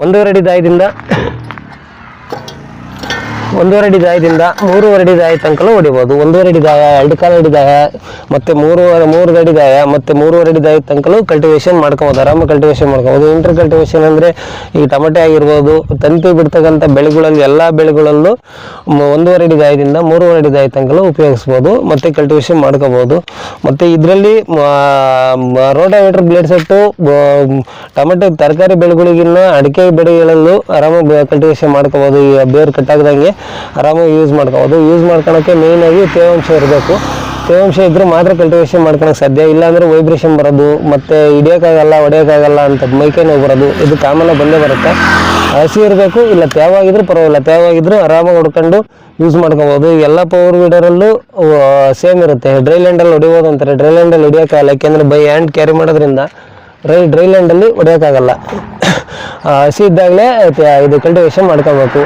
ಒಂದೂವರೆ ದಾಯದಿಂದ ಒಂದೂವರೆ ಅಡಿ ದಾಯದಿಂದ ಮೂರುವರೆ ಅಡಿ ದಾಯ ತನಕನೂ ಹೊಡಿಬೋದು. ಒಂದೂವರೆ ಅಡಿ ದಾಯ, ಎರಡು ಕಾಲು ಅಡಿ ದಾಯ, ಮತ್ತೆ ಮೂರುವರೆ ಮೂರು ಅಡಿ ದಾಯ, ಮತ್ತೆ ಮೂರುವರೆ ಅಡಿ ದಾಯ ತನಕನೂ ಕಲ್ಟಿವೇಶನ್ ಮಾಡ್ಕೊಬೋದು. ಆರಾಮ ಕಲ್ಟಿವೇಶನ್ ಮಾಡ್ಕೊಬೋದು. ಇಂಟರ್ ಕಲ್ಟಿವೇಶನ್ ಅಂದ್ರೆ ಈ ಟೊಮೆಟೊ ಆಗಿರ್ಬೋದು, ತಂತಿ ಬಿಡ್ತಕ್ಕಂಥ ಬೆಳೆಗಳಲ್ಲಿ ಎಲ್ಲಾ ಬೆಳೆಗಳಲ್ಲೂ ಒಂದೂವರೆ ಅಡಿ ದಾಯದಿಂದ ಮೂರುವರೆ ಅಡಿ ದಾಯ ತನಕನೂ ಉಪಯೋಗಿಸ್ಬೋದು. ಮತ್ತೆ ಕಲ್ಟಿವೇಶನ್ ಮಾಡ್ಕೋಬಹುದು ಮತ್ತೆ ಇದರಲ್ಲಿ ರೋಟಾವೇಟರ್ ಬ್ಲೇಡ್ ಸೆಟ್ಟು ಟೊಮೆಟೊ ತರಕಾರಿ ಬೆಳೆಗಳಿಗಿನ್ನ ಅಡಿಕೆ ಬೆಳೆಗಳಲ್ಲೂ ಆರಾಮಾಗಿ ಕಲ್ಟಿವೇಶನ್ ಮಾಡ್ಕೋಬಹುದು ಈ ಬೇರು ಕಟ್ಟಾಗದಂಗೆ ಆರಾಮಾಗಿ ಯೂಸ್ ಮಾಡ್ಕೋಬೋದು. ಯೂಸ್ ಮಾಡ್ಕೊಳಕ್ಕೆ ಮೇಯ್ನಾಗಿ ತೇವಾಂಶ ಇರಬೇಕು. ತೇವಾಂಶ ಇದ್ರೆ ಮಾತ್ರ ಕಲ್ಟಿವೇಷನ್ ಮಾಡ್ಕೊಳಕ್ಕೆ ಸಾಧ್ಯ. ಇಲ್ಲಾಂದರೆ ವೈಬ್ರೇಷನ್ ಬರೋದು, ಮತ್ತೆ ಹಿಡಿಯೋಕ್ಕಾಗಲ್ಲ, ಹೊಡೆಯೋಕ್ಕಾಗಲ್ಲ ಅಂತ ಮೈಕೈ ನೋವು ಬರೋದು, ಇದು ಕಾಮನ್ ಬಂದೇ ಬರುತ್ತೆ. ಹಸಿ ಇರಬೇಕು, ಇಲ್ಲ ತೇವಾಗಿದ್ರು ಪರವಾಗಿಲ್ಲ. ತೇವಾಗಿದ್ರು ಆರಾಮಾಗಿ ಹೊಡ್ಕೊಂಡು ಯೂಸ್ ಮಾಡ್ಕೋಬೋದು. ಎಲ್ಲ ಪವರ್ ವೀಡರಲ್ಲೂ ಸೇಮ್ ಇರುತ್ತೆ. ಡ್ರೈ ಲ್ಯಾಂಡಲ್ಲಿ ಹೊಡಿಬೋದು ಅಂತಾರೆ. ಡ್ರೈ ಲ್ಯಾಂಡಲ್ಲಿ ಹೊಡಿಯೋಕ್ಕಾಗಲ್ಲ. ಯಾಕೆಂದರೆ ಬೈ ಹ್ಯಾಂಡ್ ಕ್ಯಾರಿ ಮಾಡೋದ್ರಿಂದ ಡ್ರೈ ಡ್ರೈ ಲ್ಯಾಂಡಲ್ಲಿ ಹೊಡಿಯೋಕ್ಕಾಗಲ್ಲ. ಹಸಿ ಇದ್ದಾಗಲೇ ಇದು ಕಲ್ಟಿವೇಷನ್ ಮಾಡ್ಕೋಬೇಕು.